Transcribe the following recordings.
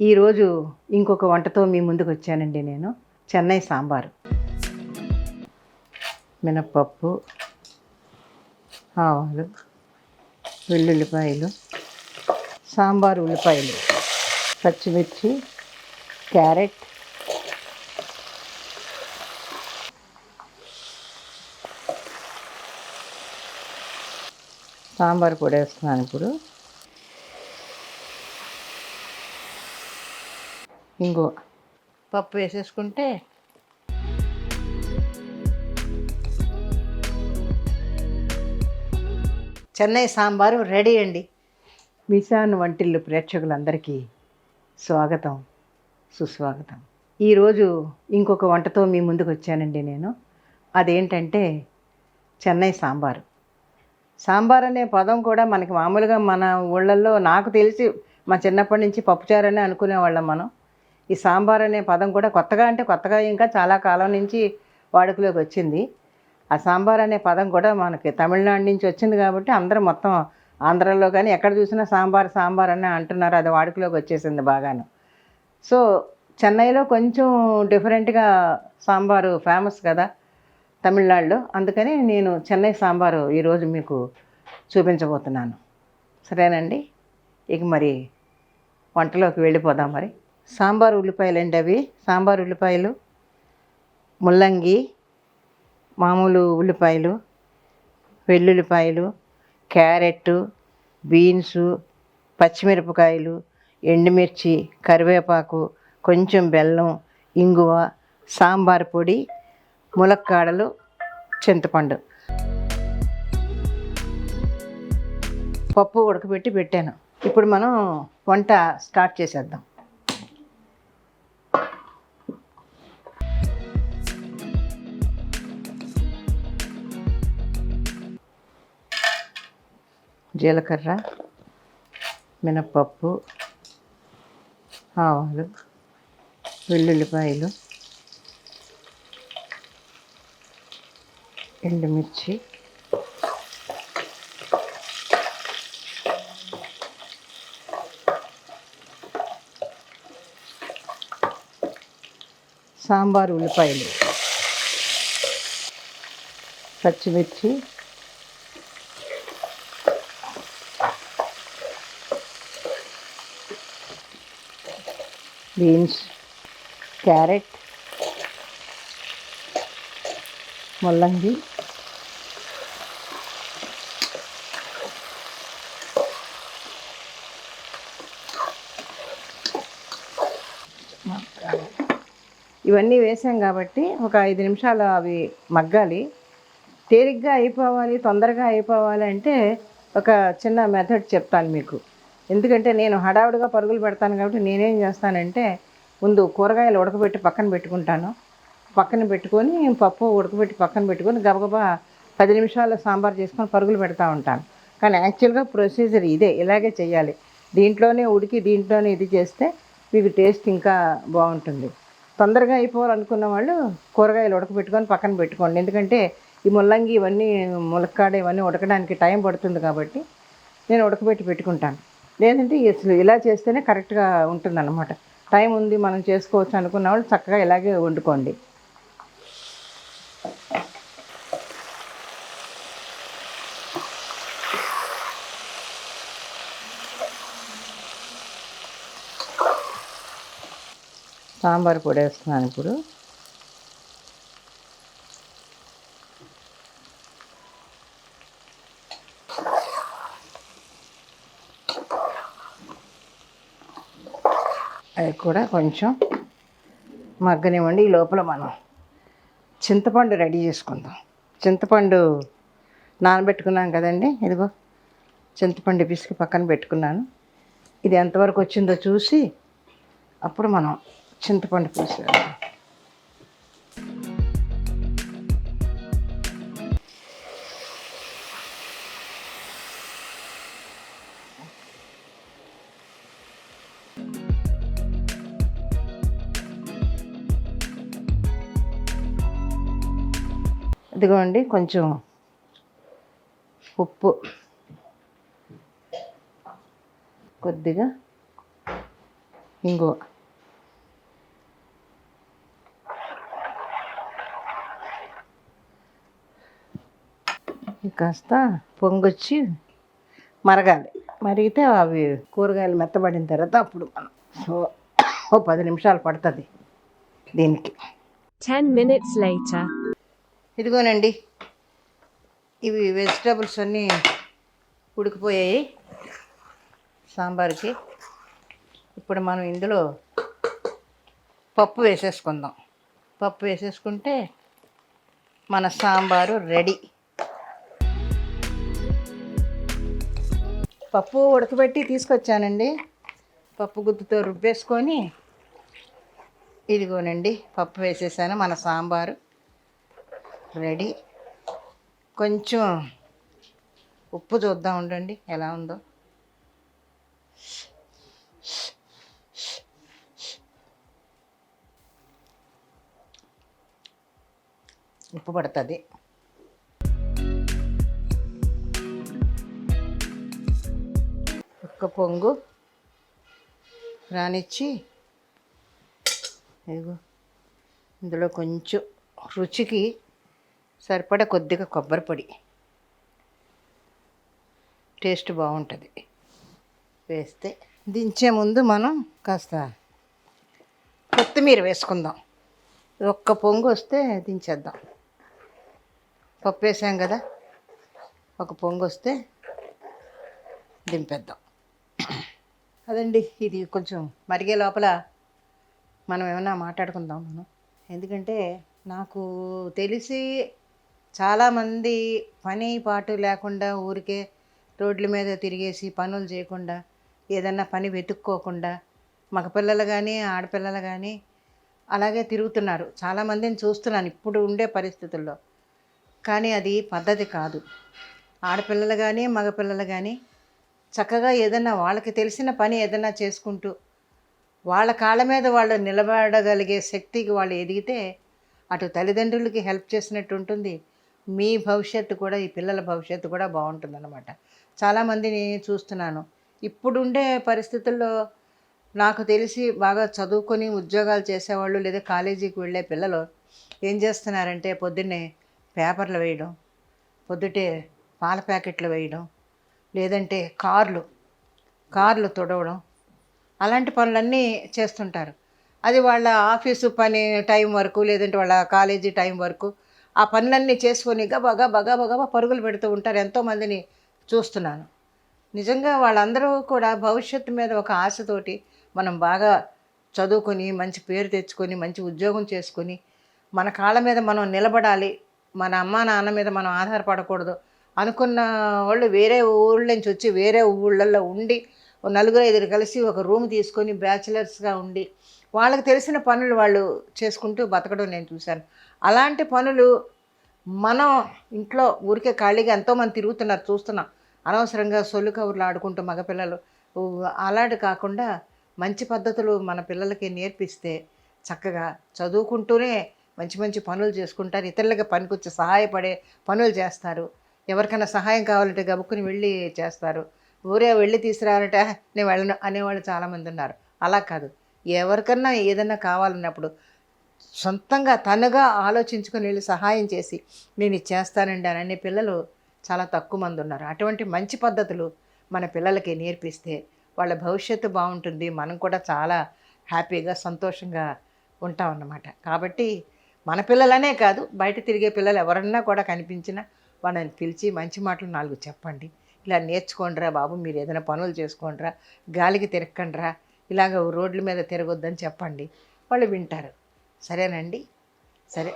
ఈరోజు ఇంకొక వంటతో మీ ముందుకు వచ్చానండి నేను. చెన్నై సాంబారు. మినప్పప్పు ఆవాలు వెల్లుల్లిపాయలు సాంబారు ఉల్లిపాయలు పచ్చిమిర్చి క్యారెట్ సాంబార్ పొడి వేస్తున్నాను ఇప్పుడు. ఇంకో పప్పు వేసేసుకుంటే చెన్నై సాంబారు రెడీ అండి. మిసాన్ వంటిల్లు ప్రేక్షకులందరికీ స్వాగతం సుస్వాగతం. ఈరోజు ఇంకొక వంటతో మీ ముందుకు వచ్చానండి నేను. అదేంటంటే చెన్నై సాంబారు. సాంబార్ అనే పదం కూడా మనకి మామూలుగా మన ఊళ్ళల్లో నాకు తెలిసి మా చిన్నప్పటి నుంచి పప్పుచారనే అనుకునేవాళ్ళం మనం. ఈ సాంబార్ అనే పదం కూడా కొత్తగా అంటే కొత్తగా ఇంకా చాలా కాలం నుంచి వాడుకలోకి వచ్చింది. ఆ సాంబార్ అనే పదం కూడా మనకి తమిళనాడు నుంచి వచ్చింది కాబట్టి అందరూ మొత్తం ఆంధ్రాలో కానీ ఎక్కడ చూసినా సాంబార్ సాంబార్ అని అంటున్నారు. అది వాడుకలోకి వచ్చేసింది బాగాను. సో చెన్నైలో కొంచెం డిఫరెంట్గా సాంబారు ఫేమస్ కదా తమిళనాడులో. అందుకని నేను చెన్నై సాంబారు ఈరోజు మీకు చూపించబోతున్నాను. సరేనండి? ఇక మరి వంటలోకి వెళ్ళిపోదాం మరి. సాంబార్ ఉల్లిపాయలు అండి అవి. సాంబార్ ఉల్లిపాయలు ముల్లంగి మామూలు ఉల్లిపాయలు వెల్లుల్లిపాయలు క్యారెట్ బీన్స్ పచ్చిమిరపకాయలు ఎండుమిర్చి కరివేపాకు కొంచెం బెల్లం ఇంగువ సాంబార్ పొడి ములక్కాడలు చింతపండు. పప్పు ఉడకబెట్టి పెట్టాను. ఇప్పుడు మనం వంట స్టార్ట్ చేసేద్దాం. జీలకర్ర మినప్పప్పు ఆవాలు వెల్లుల్లిపాయలు ఎండుమిర్చి సాంబార్ ఉల్లిపాయలు పచ్చిమిర్చి బీన్స్ క్యారెట్ ముల్లంగి ఇవన్నీ వేసాం కాబట్టి ఒక ఐదు నిమిషాలు అవి మగ్గాలి. తేలిగ్గా అయిపోవాలి తొందరగా అయిపోవాలి అంటే ఒక చిన్న మెథడ్ చెప్తాను మీకు. ఎందుకంటే నేను హడావుడిగా పరుగులు పెడతాను కాబట్టి నేనేం చేస్తానంటే ముందు కూరగాయలు ఉడకబెట్టి పక్కన పెట్టుకుంటాను. పక్కన పెట్టుకొని పప్పు ఉడకబెట్టి పక్కన పెట్టుకొని గబగబా పది నిమిషాలు సాంబార్ చేసుకొని పరుగులు పెడతా ఉంటాను. కానీ యాక్చువల్గా ప్రొసీజర్ ఇదే ఇలాగే చేయాలి. దీంట్లోనే ఉడికి దీంట్లోనే ఇది చేస్తే మీకు టేస్ట్ ఇంకా బాగుంటుంది. తొందరగా అయిపోవాలనుకున్న వాళ్ళు కూరగాయలు ఉడకబెట్టుకొని పక్కన పెట్టుకోండి. ఎందుకంటే ఈ ముల్లంగి ఇవన్నీ ములక్కాడ ఇవన్నీ ఉడకడానికి టైం పడుతుంది కాబట్టి నేను ఉడకబెట్టి పెట్టుకుంటాను. లేదంటే అసలు ఇలా చేస్తేనే కరెక్ట్గా ఉంటుంది అనమాట టైం ఉంది మనం చేసుకోవచ్చు అనుకున్న వాళ్ళు చక్కగా ఇలాగే వండుకోండి. సాంబార్ పొడి వేస్తున్నాను ఇప్పుడు అది కూడా కొంచెం మగ్గనివ్వండి. ఈ లోపల మనం చింతపండు రెడీ చేసుకుందాం. చింతపండు నానబెట్టుకున్నాం కదండి. ఇదిగో చింతపండు పిసికి పక్కన పెట్టుకున్నాను. ఇది ఎంతవరకు వచ్చిందో చూసి అప్పుడు మనం చింతపండు పులుసు ఇదిగోండి కొంచెం ఉప్పు. కొద్దిగా ఇంగువ. కాస్త పొంగొచ్చి మరగాలి. మరిగితే అవి కూరగాయలు మెత్తబడిన తర్వాత అప్పుడు మనం సో ఓ పది నిమిషాలు పడుతుంది దీనికి. టెన్ మినిట్స్ లైటర్ ఇదిగోనండి. ఇవి వెజిటబుల్స్ అన్నీ ఉడికిపోయాయి. సాంబార్కి. ఇప్పుడు మనం ఇందులో పప్పు వేసేసుకుందాం. పప్పు వేసేసుకుంటే మన సాంబారు రెడీ. పప్పు ఉడకబెట్టి తీసుకొచ్చానండి. పప్పు గుత్తుతో రుబ్బేసుకొని ఇదిగోనండి పప్పు వేసేసాను మన సాంబారు. రెడీ. కొంచెం ఉప్పు చూద్దాం ఉండండి ఎలా ఉందో. ఉప్పు పడుతుంది. ఒక్క పొంగు రానిచ్చి ఇదిగో ఇందులో కొంచెం రుచికి సరిపడా కొద్దిగా కొబ్బరి పొడి. టేస్ట్ బాగుంటుంది. వేస్తే దించే ముందు మనం కాస్త కొత్తిమీర వేసుకుందాం. ఒక్క పొంగు వస్తే దించేద్దాం. పప్పు వేసాం కదా ఒక పొంగు వస్తే దింపేద్దాం. అదండి ఇది కొంచెం మరిగే లోపల మనం ఏమైనా మాట్లాడుకుందాం మనం. ఎందుకంటే నాకు తెలిసి చాలామంది పని పాటు లేకుండా ఊరికే రోడ్ల మీద తిరిగేసి పనులు చేయకుండా ఏదన్నా పని వెతుక్కోకుండా మగపిల్లలు కానీ ఆడపిల్లలు కానీ అలాగే తిరుగుతున్నారు. చాలామందిని చూస్తున్నాను ఇప్పుడు ఉండే పరిస్థితుల్లో. కానీ అది పద్ధతి కాదు. ఆడపిల్లలు కానీ మగపిల్లలు కానీ చక్కగా ఏదైనా వాళ్ళకి తెలిసిన పని ఏదైనా చేసుకుంటూ వాళ్ళ కాళ్ళ మీద వాళ్ళు నిలబడగలిగే శక్తికి వాళ్ళు ఎదిగితే అటు తల్లిదండ్రులకి హెల్ప్ చేసినట్టు ఉంటుంది. మీ భవిష్యత్తు కూడా ఈ పిల్లల భవిష్యత్తు కూడా బాగుంటుందన్నమాట. చాలామందిని చూస్తున్నాను. ఇప్పుడుండే పరిస్థితుల్లో నాకు తెలిసి బాగా చదువుకొని ఉద్యోగాలు చేసేవాళ్ళు లేదా కాలేజీకి వెళ్ళే పిల్లలు ఏం చేస్తున్నారంటే పొద్దున్నే పేపర్లు వేయడం పొద్దుటే పాల ప్యాకెట్లు వేయడం లేదంటే కార్లు కార్లు తుడవడం అలాంటి పనులన్నీ చేస్తుంటారు. అది వాళ్ళ ఆఫీసు పని టైం వరకు లేదంటే వాళ్ళ కాలేజీ టైం వరకు ఆ పనులన్నీ చేసుకొని గబా గబా గబా పరుగులు పెడుతూ ఉంటారు ఎంతోమందిని చూస్తున్నాను. నిజంగా వాళ్ళందరూ కూడా భవిష్యత్తు మీద ఒక ఆశతోటి మనం బాగా చదువుకొని మంచి పేరు తెచ్చుకొని మంచి ఉద్యోగం చేసుకొని మన కాళ్ళ మీద మనం నిలబడాలి మన అమ్మా నాన్న మీద మనం ఆధారపడకూడదు అనుకున్న వాళ్ళు వేరే ఊళ్ళ నుంచి వచ్చి వేరే ఊళ్ళల్లో ఉండి ఓ నలుగురు ఐదుగురు కలిసి ఒక రూమ్ తీసుకొని బ్యాచిలర్స్గా ఉండి వాళ్ళకి తెలిసిన పనులు వాళ్ళు చేసుకుంటూ బతకడం నేను చూశాను. అలాంటి పనులు మనం ఇంట్లో ఊరికే ఖాళీగా ఎంతోమంది తిరుగుతున్నారు చూస్తున్నాం. అనవసరంగా సొల్లు కబుర్లు ఆడుకుంటూ మగపిల్లలు. అలాంటి కాకుండా మంచి పద్ధతులు మన పిల్లలకి నేర్పిస్తే చక్కగా చదువుకుంటూనే మంచి మంచి పనులు చేసుకుంటారు. ఇతరులకి పనికొచ్చి సహాయపడే పనులు చేస్తారు. ఎవరికైనా సహాయం కావాలంటే గబుక్కుని వెళ్ళి చేస్తారు. ఊరే వెళ్ళి తీసుకురావాలంటే నేను వెళ్ళను అనేవాళ్ళు చాలామంది ఉన్నారు. అలా కాదు. ఎవరికన్నా ఏదన్నా కావాలన్నప్పుడు సొంతంగా తనుగా ఆలోచించుకుని వెళ్ళి సహాయం చేసి నేను ఇది చేస్తానండి అని అనే పిల్లలు చాలా తక్కువ మంది ఉన్నారు. అటువంటి మంచి పద్ధతులు మన పిల్లలకి నేర్పిస్తే వాళ్ళ భవిష్యత్తు బాగుంటుంది. మనం కూడా చాలా హ్యాపీగా సంతోషంగా ఉంటాం అన్నమాట. కాబట్టి మన పిల్లలనే కాదు బయట తిరిగే పిల్లలు ఎవరన్నా కూడా కనిపించినా వాళ్ళని పిలిచి మంచి మాటలు నాలుగు చెప్పండి. ఇలా నేర్చుకోండిరా బాబు మీరు ఏదైనా పనులు చేసుకోండిరా గాలికి తిరక్కండిరా ఇలాగ రోడ్ల మీద తిరగొద్దని చెప్పండి. వాళ్ళు వింటారు. సరేనండి. సరే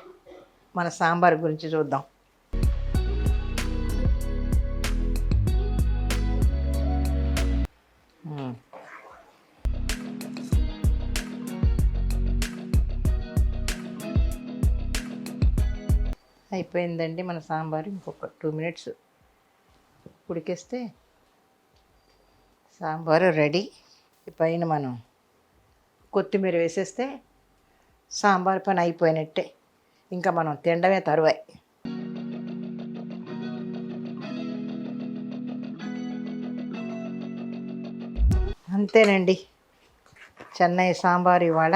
మన సాంబార్ గురించి చూద్దాం. అయిపోయిందండి మన సాంబారు. ఇంకొక టూ మినిట్స్ ఉడికేస్తే సాంబారు రెడీ. పైన మనం కొత్తిమీర వేసేస్తే సాంబార్ పని అయిపోయినట్టే. ఇంకా మనం తినడమే తరువాయి. అంతేనండి. చెన్నై సాంబార్ ఇవాళ.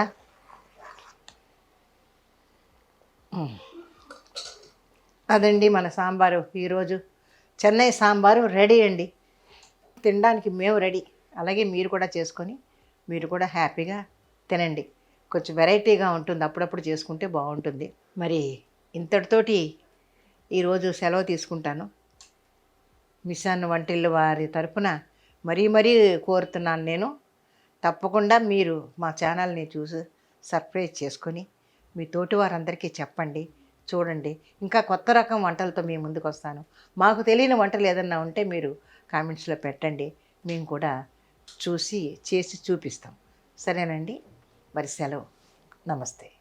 అదండి మన సాంబారు ఈరోజు. చెన్నై సాంబారు రెడీ అండి. తినడానికి మేము రెడీ. అలాగే మీరు కూడా చేసుకొని మీరు కూడా హ్యాపీగా తినండి. కొంచెం వెరైటీగా ఉంటుంది. అప్పుడప్పుడు చేసుకుంటే బాగుంటుంది. మరి ఇంతటితోటి ఈరోజు సెలవు తీసుకుంటాను. మిషన్ వంటిల్లు వారి తరపున మరీ మరీ కోరుతున్నాను నేను. తప్పకుండా మీరు మా ఛానల్ని చూసి సర్ప్రైజ్ చేసుకొని మీ తోటి వారందరికీ చెప్పండి చూడండి. ఇంకా కొత్త రకం వంటలతో మీ ముందుకు వస్తాను. మాకు తెలియని వంటలు ఏదన్నా ఉంటే మీరు కామెంట్స్లో పెట్టండి. మేము కూడా చూసి చేసి చూపిస్తాం. సరేనండి? మరి సెలవు. నమస్తే.